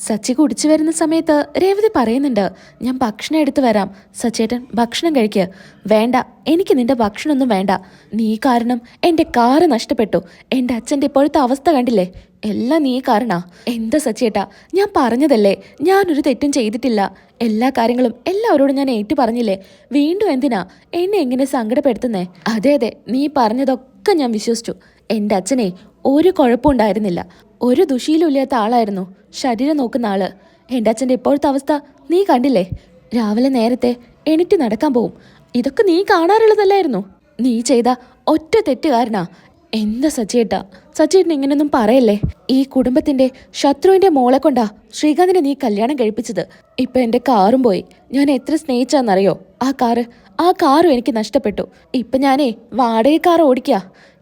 സച്ചി കുടിച്ചു വരുന്ന സമയത്ത് രേവതി പറയുന്നുണ്ട് ഞാൻ ഭക്ഷണം എടുത്തു വരാം. സച്ചേട്ടൻ ഭക്ഷണം കഴിക്കുക വേണ്ട എനിക്ക് നിന്റെ ഭക്ഷണമൊന്നും വേണ്ട. നീ കാരണം എന്റെ കാറ് നഷ്ടപ്പെട്ടു. എന്റെ അച്ഛന്റെ ഇപ്പോഴത്തെ അവസ്ഥ കണ്ടില്ലേ? എല്ലാം നീ കാരണാ. എന്താ സച്ചേട്ടാ ഞാൻ പറഞ്ഞതല്ലേ? ഞാനൊരു തെറ്റും ചെയ്തിട്ടില്ല. എല്ലാ കാര്യങ്ങളും എല്ലാവരോടും ഞാൻ ഏറ്റു പറഞ്ഞില്ലേ? വീണ്ടും എന്തിനാ എന്നെ എങ്ങനെ സങ്കടപ്പെടുത്തുന്നേ? അതെ അതെ നീ പറഞ്ഞതൊക്കെ ഞാൻ വിശ്വസിച്ചു. എന്റെ അച്ഛനെ ഒരു കുഴപ്പമുണ്ടായിരുന്നില്ല. ഒരു ദുഷിയിലുമില്ലാത്ത ആളായിരുന്നു ശരീരം നോക്കുന്ന ആൾ. എന്റെ അച്ഛന്റെ ഇപ്പോഴത്തെ അവസ്ഥ നീ കണ്ടില്ലേ? രാവിലെ നേരത്തെ എണീറ്റ് നടക്കാൻ പോവും. ഇതൊക്കെ നീ കാണാറുള്ളതല്ലായിരുന്നു. നീ ചെയ്ത ഒറ്റ തെറ്റുകാരനാ. എന്താ സച്ചേട്ടാ സച്ചേട്ടൻ ഇങ്ങനൊന്നും പറയല്ലേ? ഈ കുടുംബത്തിന്റെ ശത്രുവിന്റെ മോളെ കൊണ്ടാ ശ്രീകാന്തിനെ നീ കല്യാണം കഴിപ്പിച്ചത്. ഇപ്പൊ എന്റെ കാറും പോയി. ഞാൻ എത്ര സ്നേഹിച്ചാന്നറിയോ? ആ കാറ് ആ കാറും എനിക്ക് നഷ്ടപ്പെട്ടു. ഇപ്പൊ ഞാനേ വാടക കാർ ഓടിക്കുക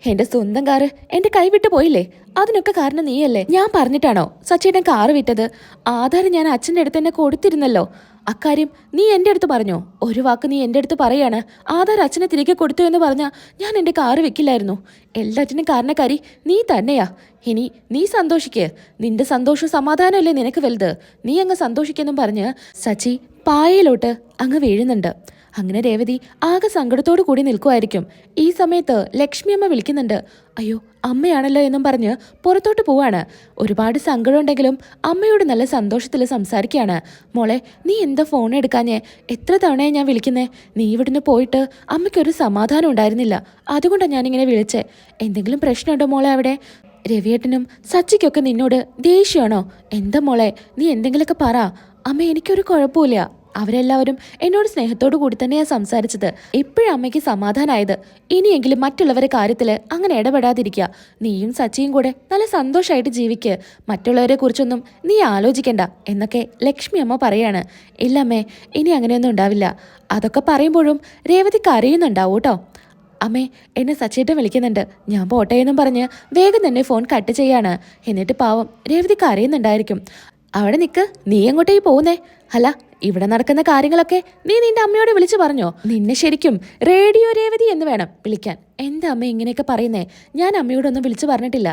എന്റെ സ്വന്തം കാറ് എന്റെ കൈവിട്ട് പോയില്ലേ? അതിനൊക്കെ കാരണം നീയല്ലേ? ഞാൻ പറഞ്ഞിട്ടാണോ? സച്ചേട്ടൻ കാറ് വിറ്റത്. ആധാരം ഞാൻ അച്ഛന്റെ അടുത്ത് തന്നെ കൊടുത്തിരുന്നല്ലോ. അക്കാര്യം നീ എന്റെ അടുത്ത് പറഞ്ഞോ? ഒരു വാക്ക് നീ എന്റെ അടുത്ത് പറയാണ്. ആധാർ അച്ഛനെ തിരികെ കൊടുത്തു എന്ന് പറഞ്ഞാൽ ഞാൻ എന്റെ കാറ് വെക്കില്ലായിരുന്നു. എല്ലാറ്റിനും കാരണക്കാരി നീ തന്നെയാ. ഇനി നീ സന്തോഷിക്ക്. നിന്റെ സന്തോഷം സമാധാനമല്ലേ നിനക്ക് വലുത്? നീ അങ്ങ് സന്തോഷിക്കെന്നും പറഞ്ഞ് സച്ചി പായയിലോട്ട് അങ്ങ് വീഴുന്നുണ്ട്. അങ്ങനെ രേവതി ആകെ സങ്കടത്തോടു കൂടി നിൽക്കുമായിരിക്കും. ഈ സമയത്ത് ലക്ഷ്മി അമ്മ വിളിക്കുന്നുണ്ട്. അയ്യോ അമ്മയാണല്ലോ എന്നും പറഞ്ഞ് പുറത്തോട്ട് പോവാണ്. ഒരുപാട് സങ്കടമുണ്ടെങ്കിലും അമ്മയോട് നല്ല സന്തോഷത്തിൽ സംസാരിക്കുകയാണ്. മോളെ നീ എന്താ ഫോൺ എടുക്കാഞ്ഞേ? എത്ര തവണയാണ് ഞാൻ വിളിക്കുന്നേ? നീ ഇവിടുന്ന് പോയിട്ട് അമ്മയ്ക്കൊരു സമാധാനം ഉണ്ടായിരുന്നില്ല. അതുകൊണ്ടാണ് ഞാനിങ്ങനെ വിളിച്ചേ. എന്തെങ്കിലും പ്രശ്നമുണ്ടോ മോളെ അവിടെ? രവിയേട്ടനും സച്ചിക്കൊക്കെ നിന്നോട് ദേഷ്യമാണോ എന്താ മോളെ നീ എന്തെങ്കിലുമൊക്കെ പറ. അമ്മ എനിക്കൊരു കുഴപ്പമില്ല. അവരെല്ലാവരും എന്നോട് സ്നേഹത്തോടു കൂടി തന്നെയാണ് സംസാരിച്ചത്. എപ്പോഴും അമ്മയ്ക്ക് സമാധാനമായത് ഇനിയെങ്കിലും മറ്റുള്ളവരെ കാര്യത്തിൽ അങ്ങനെ ഇടപെടാതിരിക്കുക നീയും സച്ചിയും കൂടെ നല്ല സന്തോഷമായിട്ട് ജീവിക്ക്. മറ്റുള്ളവരെ കുറിച്ചൊന്നും നീ ആലോചിക്കണ്ട എന്നൊക്കെ ലക്ഷ്മി അമ്മ പറയാണ്. ഇല്ലമ്മേ ഇനി അങ്ങനെയൊന്നും ഉണ്ടാവില്ല. അതൊക്കെ പറയുമ്പോഴും രേവതി കരയുന്നുണ്ടാവും കേട്ടോ. അമ്മേ എന്നെ സച്ചേട്ടൻ വിളിക്കുന്നുണ്ട്. ഞാൻ പോട്ടെ എന്നും പറഞ്ഞ് വേഗം തന്നെ ഫോൺ കട്ട് ചെയ്യാണ്. എന്നിട്ട് പാവം രേവതി കരയുന്നുണ്ടായിരിക്കും. അവിടെ നിക്ക്. നീ എങ്ങോട്ടേ പോകുന്നേ? അല്ല ഇവിടെ നടക്കുന്ന കാര്യങ്ങളൊക്കെ നീ നിന്റെ അമ്മയോട് വിളിച്ചു പറഞ്ഞോ? നിന്നെ ശരിക്കും റേഡിയോ രേവതി എന്ന് വേണം വിളിക്കാൻ. എന്താ അമ്മ ഇങ്ങനെയൊക്കെ പറയുന്നേ? ഞാൻ അമ്മയോടൊന്നും വിളിച്ചു പറഞ്ഞിട്ടില്ല.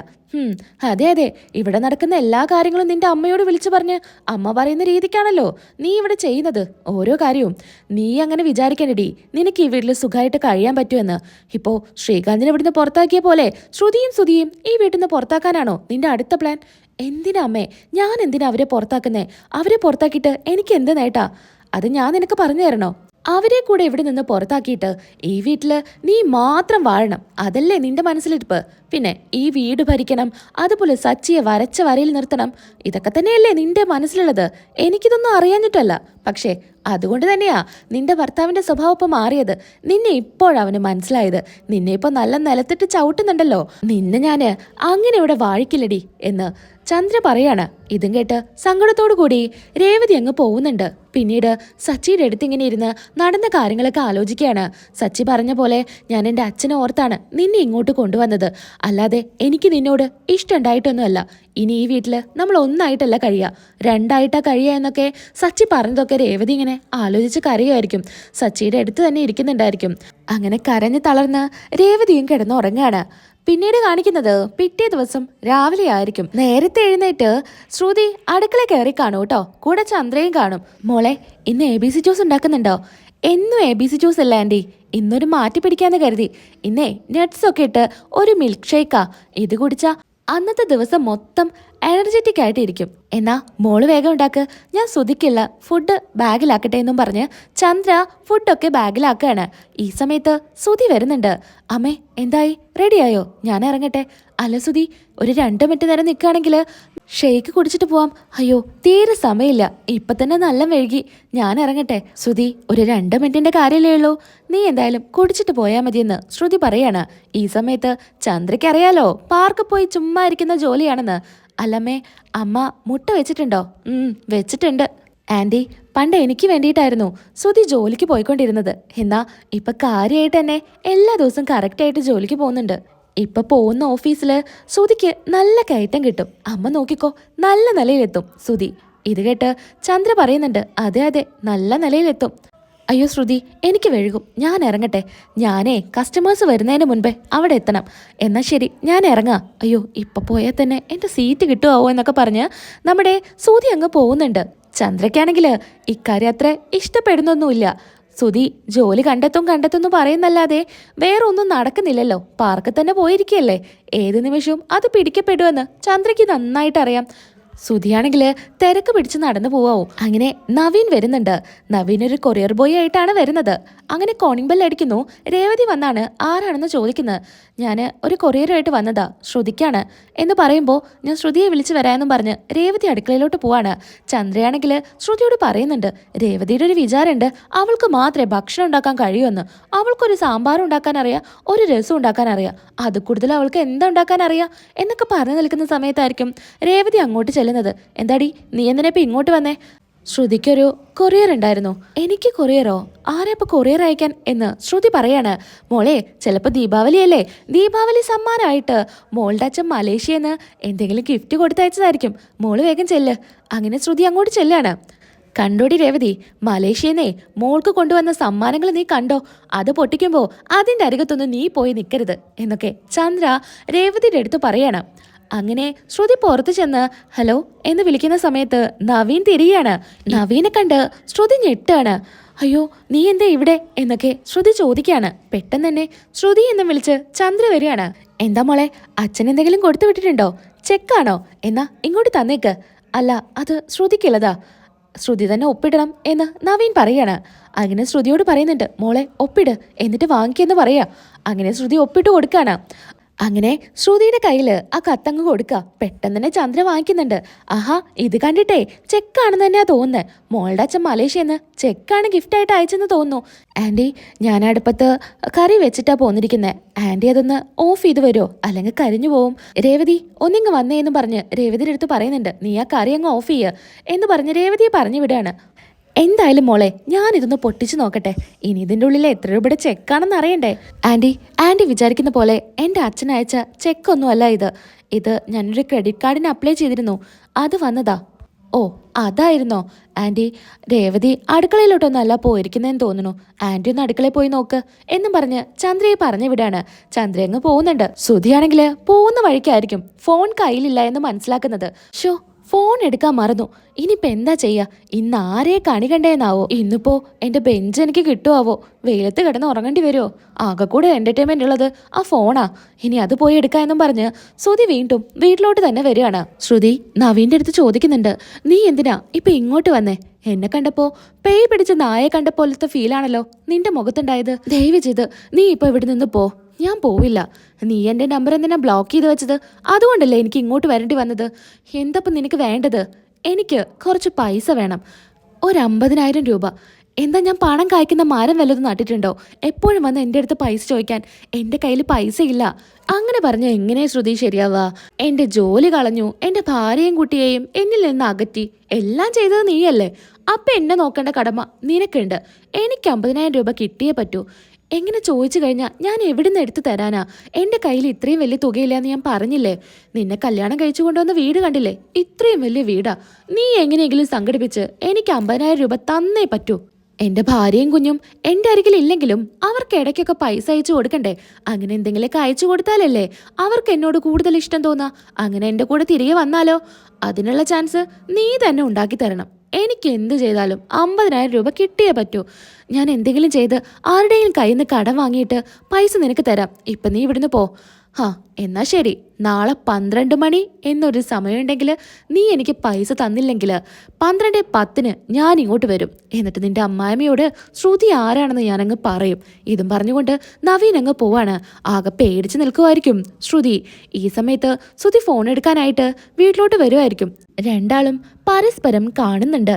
അതെ അതെ. ഇവിടെ നടക്കുന്ന എല്ലാ കാര്യങ്ങളും നിന്റെ അമ്മയോട് വിളിച്ചു പറഞ്ഞ് അമ്മ പറയുന്ന രീതിക്കാണല്ലോ നീ ഇവിടെ ചെയ്യുന്നത്. ഓരോ കാര്യവും. നീ അങ്ങനെ വിചാരിക്കണ്ടടി നിനക്ക് ഈ വീട്ടിൽ സുഖമായിട്ട് കഴിയാൻ പറ്റുമെന്ന്. ഇപ്പോ ശ്രീകാന്തിനെ ഇവിടുന്ന് പുറത്താക്കിയ പോലെ ശ്രുതിയും സുതിയും ഈ വീട്ടിൽ നിന്ന് പുറത്താക്കാനാണോ നിന്റെ അടുത്ത പ്ലാൻ എന്തിനാ അമ്മേ? ഞാൻ എന്തിനാ അവരെ പുറത്താക്കുന്നേ? അവരെ പുറത്താക്കിയിട്ട് എനിക്ക് എന്ത് നേട്ടാ? അത് ഞാൻ നിനക്ക് പറഞ്ഞു തരണോ? അവരെ കൂടെ ഇവിടെ നിന്ന് പുറത്താക്കിയിട്ട് ഈ വീട്ടിൽ നീ മാത്രം വാഴണം. അതല്ലേ നിന്റെ മനസ്സിലിരിപ്പ്. പിന്നെ ഈ വീട് ഭരിക്കണം അതുപോലെ സച്ചിയെ വരച്ച വരയിൽ നിർത്തണം. ഇതൊക്കെ തന്നെയല്ലേ നിന്റെ മനസ്സിലുള്ളത്. എനിക്കിതൊന്നും അറിയാഞ്ഞിട്ടല്ല. പക്ഷേ അതുകൊണ്ട് തന്നെയാ നിന്റെ ഭർത്താവിന്റെ സ്വഭാവം ഇപ്പൊ മാറിയത്. നിന്നെ ഇപ്പോഴവന് മനസ്സിലായത്. നിന്നെ ഇപ്പൊ നല്ല നിലത്തിട്ട് ചവിട്ടുന്നുണ്ടല്ലോ. നിന്നെ ഞാൻ അങ്ങനെ ഇവിടെ വാഴിക്കില്ലടി എന്ന് ചന്ദ്ര പറയാണ്. ഇതും കേട്ട് സങ്കടത്തോടു കൂടി രേവതി അങ്ങ് പോകുന്നുണ്ട് പിന്നീട് സച്ചിയുടെ അടുത്ത് ഇങ്ങനെ ഇരുന്ന് നടന്ന കാര്യങ്ങളൊക്കെ ആലോചിക്കുകയാണ്. സച്ചി പറഞ്ഞ പോലെ ഞാൻ എന്റെ അച്ഛനെ ഓർത്താണ് നിന്നെ ഇങ്ങോട്ട് കൊണ്ടുവന്നത്. അല്ലാതെ എനിക്ക് നിന്നോട് ഇഷ്ടമുണ്ടായിട്ടൊന്നുമല്ല ഇനി ഈ വീട്ടിൽ നമ്മൾ ഒന്നായിട്ടല്ല കഴിയുക. രണ്ടായിട്ടാ കഴിയുക എന്നൊക്കെ സച്ചി പറഞ്ഞതൊക്കെ രേവതി ഇങ്ങനെ ആലോചിച്ച് കരയുമായിരിക്കും. സച്ചിയുടെ അടുത്ത് തന്നെ ഇരിക്കുന്നുണ്ടായിരിക്കും. അങ്ങനെ കരഞ്ഞ് തളർന്ന് രേവതിയും കിടന്ന് ഉറങ്ങാണ്. പിന്നീട് കാണിക്കുന്നത് പിറ്റേ ദിവസം രാവിലെ ആയിരിക്കും. നേരത്തെ എഴുന്നേറ്റ് ശ്രുതി അടുക്കള കയറി കാണും കേട്ടോ. കൂടെ ചന്ദ്രയും കാണും. മോളെ ഇന്ന് എ ബി സി ജ്യൂസ് ഉണ്ടാക്കുന്നുണ്ടോ? എന്നും എ ബി സി ജ്യൂസ് അല്ല ആന്റി? ഇന്നൊരു മാറ്റി പിടിക്കാന്ന് കരുതി. ഇന്നേ നട്ട്സ് ഒക്കെ ഇട്ട് ഒരു മിൽക്ക് ഷേക്കാ ഇത് കുടിച്ചാൽ അന്നത്തെ ദിവസം മൊത്തം എനർജറ്റിക് ആയിട്ട് ഇരിക്കും എന്നാ മോൾ വേഗം ഉണ്ടാക്ക്. ഞാൻ സുതിക്കില്ല ഫുഡ് ബാഗിലാക്കട്ടെ എന്നും പറഞ്ഞ് ചന്ദ്ര ഫുഡൊക്കെ ബാഗിലാക്കുകയാണ് ഈ സമയത്ത് സുധി വരുന്നുണ്ട്. അമ്മേ എന്തായി? റെഡിയായോ ഞാൻ ഇറങ്ങട്ടെ. അല്ല സുധി ഒരു രണ്ട് മിനിറ്റ് നേരം നിൽക്കുകയാണെങ്കിൽ ഷെയ്ക്ക് കുടിച്ചിട്ട് പോവാം. അയ്യോ തീരെ സമയമില്ല. ഇപ്പൊ തന്നെ നല്ല മെഴുകി ഞാൻ ഇറങ്ങട്ടെ. ശ്രുതി ഒരു രണ്ട് മിനിറ്റിന്റെ കാര്യമല്ലേ ഉള്ളൂ. നീ എന്തായാലും കുടിച്ചിട്ട് പോയാൽ മതിയെന്ന് ശ്രുതി പറയാണ്. ഈ സമയത്ത് ചന്ദ്രയ്ക്ക് അറിയാലോ പാർക്ക് പോയി ചുമ്മാ ഇരിക്കുന്ന ജോലിയാണെന്ന്. അല്ലമ്മേ അമ്മ മുട്ട വെച്ചിട്ടുണ്ടോ? വെച്ചിട്ടുണ്ട്. ആന്റി പണ്ട് എനിക്ക് വേണ്ടിയിട്ടായിരുന്നു ശ്രുതി ജോലിക്ക് പോയിക്കൊണ്ടിരുന്നത്. എന്നാ ഇപ്പൊ കാര്യമായിട്ട് തന്നെ എല്ലാ ദിവസവും കറക്റ്റായിട്ട് ജോലിക്ക് പോകുന്നുണ്ട്. ഇപ്പൊ പോകുന്ന ഓഫീസിൽ ശ്രുതിക്ക് നല്ല കയറ്റം കിട്ടും. അമ്മ നോക്കിക്കോ നല്ല നിലയിലെത്തും. ശ്രുതി ഇത് കേട്ട് ചന്ദ്ര പറയുന്നുണ്ട് അതെ അതെ നല്ല നിലയിലെത്തും. അയ്യോ ശ്രുതി എനിക്ക് വഴുകും ഞാൻ ഇറങ്ങട്ടെ. ഞാനേ കസ്റ്റമേഴ്സ് വരുന്നതിന് മുൻപേ അവിടെ എത്തണം. എന്നാൽ ശരി ഞാൻ ഇറങ്ങാം. അയ്യോ ഇപ്പൊ പോയാൽ തന്നെ എന്റെ സീറ്റ് കിട്ടുമാവോ എന്നൊക്കെ പറഞ്ഞ് നമ്മുടെ ശ്രുതി അങ്ങ് പോകുന്നുണ്ട്. ചന്ദ്രയ്ക്കാണെങ്കിൽ ഇക്കാര്യം അത്ര ഇഷ്ടപ്പെടുന്നൊന്നുമില്ല. സുധി ജോലി കണ്ടെത്തും കണ്ടെത്തും പറയുന്നല്ലാതെ വേറെ ഒന്നും നടക്കുന്നില്ലല്ലോ. പാർക്കിൽ തന്നെ പോയിരിക്കുകയല്ലേ. ഏത് നിമിഷവും അത് പിടിക്കപ്പെടുമെന്ന് ചന്ദ്രയ്ക്ക് നന്നായിട്ട് അറിയാം സുധിയാണെങ്കിൽ തിരക്ക് പിടിച്ച് നടന്നു പോവാവും. അങ്ങനെ നവീൻ വരുന്നുണ്ട്. നവീൻ ഒരു കൊറിയർ ബോയ് ആയിട്ടാണ് വരുന്നത്. അങ്ങനെ കോണിംഗ് ബെൽ അടിക്കുന്നു. രേവതി വന്നാണ് ആരാണെന്ന് ചോദിക്കുന്നത്. ഞാൻ ഒരു കൊറിയറായിട്ട് വന്നതാ ശ്രുതിക്കാണ് എന്ന് പറയുമ്പോൾ ഞാൻ ശ്രുതിയെ വിളിച്ച് വരാമെന്നും പറഞ്ഞ് രേവതി അടുക്കളയിലോട്ട് പോവാണ്. ചന്ദ്രയാണെങ്കിൽ ശ്രുതിയോട് പറയുന്നുണ്ട് രേവതിയുടെ ഒരു വിചാരമുണ്ട്. അവൾക്ക് മാത്രമേ ഭക്ഷണം ഉണ്ടാക്കാൻ കഴിയുമെന്ന് അവൾക്കൊരു സാമ്പാർ ഉണ്ടാക്കാൻ അറിയാം ഒരു രസം ഉണ്ടാക്കാൻ അറിയാം. അത് കൂടുതൽ അവൾക്ക് എന്താ ഉണ്ടാക്കാൻ അറിയാം എന്നൊക്കെ പറഞ്ഞു നിൽക്കുന്ന സമയത്തായിരിക്കും രേവതി അങ്ങോട്ട് ചെല്ലുന്നത്. എന്താടി നീ എന്തിനാ ഇങ്ങോട്ട് വന്നേ? ശ്രുതിക്കൊരു കൊറിയർ ഉണ്ടായിരുന്നു. എനിക്ക് കൊറിയറോ ആരാ കൊറിയർ അയക്കാൻ എന്ന് ശ്രുതി പറയാണ്. മോളെ ചിലപ്പോൾ ദീപാവലി അല്ലേ? ദീപാവലി സമ്മാനമായിട്ട് മോളുടെ അച്ഛൻ മലേഷ്യന്ന് എന്തെങ്കിലും ഗിഫ്റ്റ് കൊടുത്തയച്ചതായിരിക്കും മോൾ വേഗം ചെല്ല്. അങ്ങനെ ശ്രുതി അങ്ങോട്ട് ചെല്ലാണ്. കണ്ടോടി രേവതി മലേഷ്യന്നേ മോൾക്ക് കൊണ്ടുവന്ന സമ്മാനങ്ങൾ നീ കണ്ടോ? അത് പൊട്ടിക്കുമ്പോൾ അതിന്റെ അരികത്തൊന്നും നീ പോയി നിൽക്കരുത് എന്നൊക്കെ ചന്ദ്ര രേവതിയുടെ അടുത്ത് പറയണം. അങ്ങനെ ശ്രുതി പുറത്തു ചെന്ന് ഹലോ എന്ന് വിളിക്കുന്ന സമയത്ത് നവീൻ തിരിയാണ്. നവീനെ കണ്ട് ശ്രുതി ഞെട്ടാണ്. അയ്യോ നീ എന്താ ഇവിടെ? എന്നൊക്കെ ശ്രുതി ചോദിക്കാണ്. പെട്ടെന്ന് തന്നെ ശ്രുതി എന്ന് വിളിച്ച് ചന്ദ്ര വരികയാണ്. എന്താ മോളെ അച്ഛൻ എന്തെങ്കിലും കൊടുത്തു വിട്ടിട്ടുണ്ടോ? ചെക്കാണോ എന്നാ ഇങ്ങോട്ട് തന്നേക്ക്. അല്ല അത് ശ്രുതിക്കുള്ളതാ. ശ്രുതി തന്നെ ഒപ്പിടണം എന്ന് നവീൻ പറയാണ്. അങ്ങനെ ശ്രുതിയോട് പറയുന്നുണ്ട് മോളെ ഒപ്പിട് എന്നിട്ട് വാങ്ങിക്കെന്ന് പറയാ. അങ്ങനെ ശ്രുതി ഒപ്പിട്ട് കൊടുക്കാണ്. അങ്ങനെ ശ്രുതിയുടെ കയ്യിൽ ആ കത്തങ്ങ് കൊടുക്കുക പെട്ടെന്ന് തന്നെ ചന്ദ്ര വാങ്ങിക്കുന്നുണ്ട്. ആഹാ ഇത് കണ്ടിട്ടേ ചെക്കാണെന്ന് തന്നെയാ തോന്നുന്നത് മോളുടെ അച്ഛൻ മലേഷ്യന്ന് ചെക്കാണ് ഗിഫ്റ്റായിട്ട് അയച്ചെന്ന് തോന്നുന്നു. ആന്റി ഞാൻ അടുപ്പത്ത് കറി വെച്ചിട്ടാ പോന്നിരിക്കുന്നത് ആന്റി അതൊന്ന് ഓഫ് ചെയ്ത് വരുമോ അല്ലെങ്കിൽ കരിഞ്ഞു പോവും? രേവതി ഒന്നിങ്ങ് വന്നേ എന്ന് പറഞ്ഞ് രേവതിയുടെ അടുത്ത് പറയുന്നുണ്ട് നീ ആ കറി അങ്ങ് ഓഫ് ചെയ്യുക എന്ന് പറഞ്ഞ് രേവതിയെ പറഞ്ഞു വിടുകയാണ്. എന്തായാലും മോളെ ഞാനിതൊന്ന് പൊട്ടിച്ചു നോക്കട്ടെ. ഇനി ഇതിന്റെ ഉള്ളിൽ എത്ര രൂപയുടെ ചെക്കാണെന്ന് അറിയണ്ടേ? ആന്റി ആന്റി വിചാരിക്കുന്ന പോലെ എന്റെ അച്ഛൻ അയച്ച ചെക്ക് ഒന്നുമല്ല ഇത്. ഇത് ഞാനൊരു ക്രെഡിറ്റ് കാർഡിന് അപ്ലൈ ചെയ്തിരുന്നു. അത് വന്നതാ. ഓ അതായിരുന്നോ? ആന്റി രേവതി അടുക്കളയിലോട്ടൊന്നല്ല പോയിരിക്കുന്നതെന്ന് തോന്നുന്നു. ആന്റി ഒന്ന് അടുക്കളയിൽ പോയി നോക്ക്. എന്നും പറഞ്ഞ് ചന്ദ്രയെ പറഞ്ഞു വിടാണ്. ചന്ദ്ര അങ്ങ് പോകുന്നുണ്ട്. സുധിയാണെങ്കിൽ പോകുന്ന വഴിക്കായിരിക്കും. ഫോൺ കയ്യിലില്ല എന്ന് മനസ്സിലാക്കുന്നത്. ഷോ ഫോൺ എടുക്കാൻ മറന്നു. ഇനിയിപ്പോ എന്താ ചെയ്യാ? ഇന്ന് ആരെ കണി കണ്ടേന്നാവോ? ഇന്നിപ്പോ എന്റെ ബെഞ്ച് എനിക്ക് കിട്ടുമാവോ വെയിലത്ത് കിടന്ന് ഉറങ്ങേണ്ടി വരുമോ ആകെ കൂടെ എന്റർടൈൻമെന്റ് ഉള്ളത് ആ ഫോണാ ഇനി അത് പോയി എടുക്കാ എന്നും പറഞ്ഞ് ശ്രുതി വീണ്ടും വീട്ടിലോട്ട് തന്നെ വരികയാണ്. ശ്രുതി നവീന്റെ അടുത്ത് ചോദിക്കുന്നുണ്ട്. നീ എന്തിനാ ഇപ്പൊ ഇങ്ങോട്ട് വന്നേ? എന്നെ കണ്ടപ്പോൾ പേയ് പിടിച്ച നായെ കണ്ട പോലത്തെ ഫീലാണല്ലോ നിന്റെ മുഖത്തുണ്ടായത്. ദയവ് ചെയ്ത് നീ ഇപ്പൊ ഇവിടെ നിന്ന് പോ? ഞാൻ പോവില്ല. നീ എന്റെ നമ്പർ എന്തിനാ ബ്ലോക്ക് ചെയ്ത് വെച്ചത്? അതുകൊണ്ടല്ലേ എനിക്ക് ഇങ്ങോട്ട് വരേണ്ടി വന്നത്? എന്തപ്പം നിനക്ക് വേണ്ടത്? എനിക്ക് കുറച്ച് പൈസ വേണം. ഒരമ്പതിനായിരം രൂപ. എന്താ ഞാൻ പണം കായ്ക്കുന്ന മരം വല്ലതും നട്ടിട്ടുണ്ടോ? എപ്പോഴും വന്ന് എന്റെ അടുത്ത് പൈസ ചോദിക്കാൻ എന്റെ കയ്യിൽ പൈസ ഇല്ല അങ്ങനെ പറഞ്ഞ എങ്ങനെ ശ്രുതി ശരിയാവുക എന്റെ ജോലി കളഞ്ഞു. എന്റെ ഭാര്യയും കുട്ടിയെയും എന്നിൽ നിന്ന് അകറ്റി. എല്ലാം ചെയ്തത് നീയല്ലേ? അപ്പം എന്നെ നോക്കേണ്ട കടമ നിനക്കുണ്ട്. എനിക്ക് അമ്പതിനായിരം രൂപ കിട്ടിയേ പറ്റൂ. എങ്ങനെ ചോദിച്ചു കഴിഞ്ഞാൽ ഞാൻ എവിടുന്ന് എടുത്തു തരാനാ? എന്റെ കയ്യിൽ ഇത്രയും വലിയ തുകയില്ലാന്ന് ഞാൻ പറഞ്ഞില്ലേ? നിന്നെ കല്യാണം കഴിച്ചു കൊണ്ടുവന്ന വീട് കണ്ടില്ലേ? ഇത്രയും വലിയ വീടാ. നീ എങ്ങനെയെങ്കിലും സംഘടിപ്പിച്ച് എനിക്ക് അമ്പതിനായിരം രൂപ തന്നേ പറ്റൂ. എന്റെ ഭാര്യയും കുഞ്ഞും എന്റെ അരികിൽ ഇല്ലെങ്കിലും അവർക്ക് ഇടയ്ക്കൊക്കെ പൈസ അയച്ചു കൊടുക്കണ്ടേ? അങ്ങനെ എന്തെങ്കിലുമൊക്കെ അയച്ചു കൊടുത്താലല്ലേ അവർക്ക് എന്നോട് കൂടുതൽ ഇഷ്ടം തോന്നാ? അങ്ങനെ എന്റെ കൂടെ തിരികെ വന്നാലോ? അതിനുള്ള ചാൻസ് നീ തന്നെ ഉണ്ടാക്കി തരണം. എനിക്ക് എന്ത് ചെയ്താലും അമ്പതിനായിരം രൂപ കിട്ടിയേ പറ്റൂ. ഞാൻ എന്തെങ്കിലും ചെയ്ത് ആരുടെയും കയ്യിൽ നിന്ന് കടം വാങ്ങിയിട്ട് പൈസ നിനക്ക് തരാം. ഇപ്പം നീ ഇവിടുന്ന് പോ. ഹാ എന്നാ ശരി. നാളെ പന്ത്രണ്ട് മണി എന്നൊരു സമയമുണ്ടെങ്കിൽ നീ എനിക്ക് പൈസ തന്നില്ലെങ്കിൽ പന്ത്രണ്ട് പത്തിന് ഞാൻ ഇങ്ങോട്ട് വരും. എന്നിട്ട് നിന്റെ അമ്മായിമ്മയോട് ശ്രുതി ആരാണെന്ന് ഞാനങ്ങ് പറയും. ഇതും പറഞ്ഞുകൊണ്ട് നവീൻ അങ്ങ് പോവാണ്. ആകെ പേടിച്ച് നിൽക്കുമായിരിക്കും ശ്രുതി. ഈ സമയത്ത് ശ്രുതി ഫോൺ എടുക്കാനായിട്ട് വീട്ടിലോട്ട് വരുമായിരിക്കും രണ്ടാളും പരസ്പരം കാണുന്നുണ്ട്.